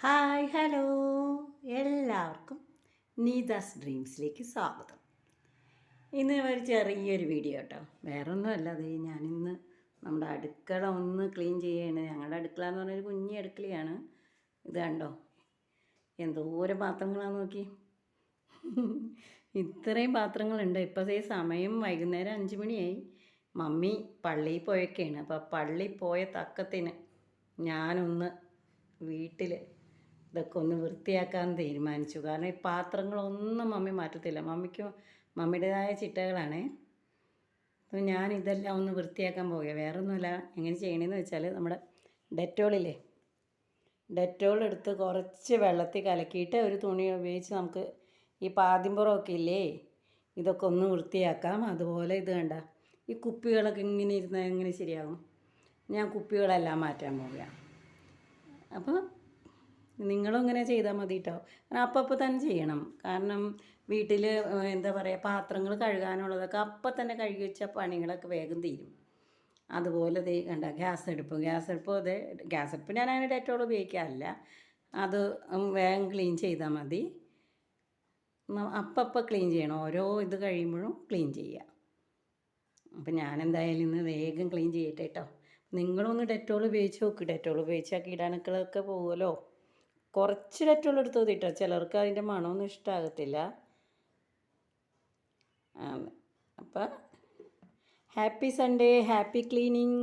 Hi hello. എല്ലാവർക്കും നീതാസ് ഡ്രീംസിലേക്ക് സ്വാഗതം. ഇന്ന് ഒരു ചെറിയൊരു വീഡിയോ കേട്ടോ. വേറെ ഒന്നുമല്ല അത് ഞാനിന്ന് നമ്മുടെ അടുക്കള ഒന്ന് ക്ലീൻ ചെയ്യാണ്. ഞങ്ങളുടെ അടുക്കള എന്ന് പറഞ്ഞൊരു കുഞ്ഞി അടുക്കളയാണ്. ഇത് കണ്ടോ? എന്തോരം പാത്രങ്ങളാണ് നോക്കി. ഇത്രയും പാത്രങ്ങളുണ്ട്. ഇപ്പോൾ ഈ സമയം വൈകുന്നേരം അഞ്ച് മണിയായി. മമ്മി പള്ളിയിൽ പോയൊക്കെയാണ്. അപ്പോൾ പള്ളി പോയ തക്കത്തിന് ഞാനൊന്ന് വീട്ടിൽ ഇതൊക്കെ ഒന്ന് വൃത്തിയാക്കാൻ തീരുമാനിച്ചു. കാരണം ഈ പാത്രങ്ങളൊന്നും മമ്മി മാറ്റത്തില്ല. മമ്മിക്ക് മമ്മിയുടേതായ ചിട്ടകളാണേ. അപ്പോൾ ഞാൻ ഇതെല്ലാം ഒന്ന് വൃത്തിയാക്കാൻ പോകുക വേറെ ഒന്നുമില്ല എങ്ങനെ ചെയ്യണമെന്ന് വെച്ചാൽ നമ്മുടെ ഡെറ്റോളില്ലേ? ഡെറ്റോൾ എടുത്ത് കുറച്ച് വെള്ളത്തിൽ കലക്കിയിട്ട് ഒരു തുണി ഉപയോഗിച്ച് നമുക്ക് ഈ പാതിമ്പുറമൊക്കെ ഇല്ലേ? ഇതൊക്കെ ഒന്ന് വൃത്തിയാക്കാം. അതുപോലെ ഇത് കണ്ട ഈ കുപ്പികളൊക്കെ ഇങ്ങനെ ഇരുന്നാൽ എങ്ങനെ ശരിയാകും ഞാൻ കുപ്പികളെല്ലാം മാറ്റാൻ പോവുകയാണ് അപ്പോൾ നിങ്ങളും ഇങ്ങനെ ചെയ്താൽ മതി കേട്ടോ കാരണം അപ്പം തന്നെ ചെയ്യണം. കാരണം വീട്ടിൽ എന്താ പറയുക പാത്രങ്ങൾ കഴുകാനുള്ളതൊക്കെ അപ്പം തന്നെ കഴുകി വെച്ച പണികളൊക്കെ വേഗം തീരും. അതുപോലെ ദേ കണ്ട ഗ്യാസ് അടുപ്പ്. ഗ്യാസ് അടുപ്പ് അതെ ഗ്യാസ് അടുപ്പ് ഞാൻ അങ്ങനെ ഡെറ്റോൾ ഉപയോഗിക്കാറില്ല. അത് വേഗം ക്ലീൻ ചെയ്താൽ മതി. അപ്പം ക്ലീൻ ചെയ്യണം. ഓരോ ഇത് കഴിയുമ്പോഴും ക്ലീൻ ചെയ്യുക അപ്പം ഞാൻ എന്തായാലും ഇന്ന് വേഗം ക്ലീൻ ചെയ്യട്ടെ കേട്ടോ നിങ്ങളൊന്ന് ഡെറ്റോൾ ഉപയോഗിച്ച് നോക്ക്. ഡെറ്റോൾ ഉപയോഗിച്ചാൽ കീടാണുക്കളൊക്കെ പോകുമല്ലോ കുറച്ച് ലറ്റുള്ള എടുത്ത് മതി കേട്ടോ ചിലർക്ക് അതിന്റെ മണമൊന്നും ഇഷ്ടമാകത്തില്ല അപ്പം ഹാപ്പി സൺഡേ ഹാപ്പി ക്ലീനിങ്.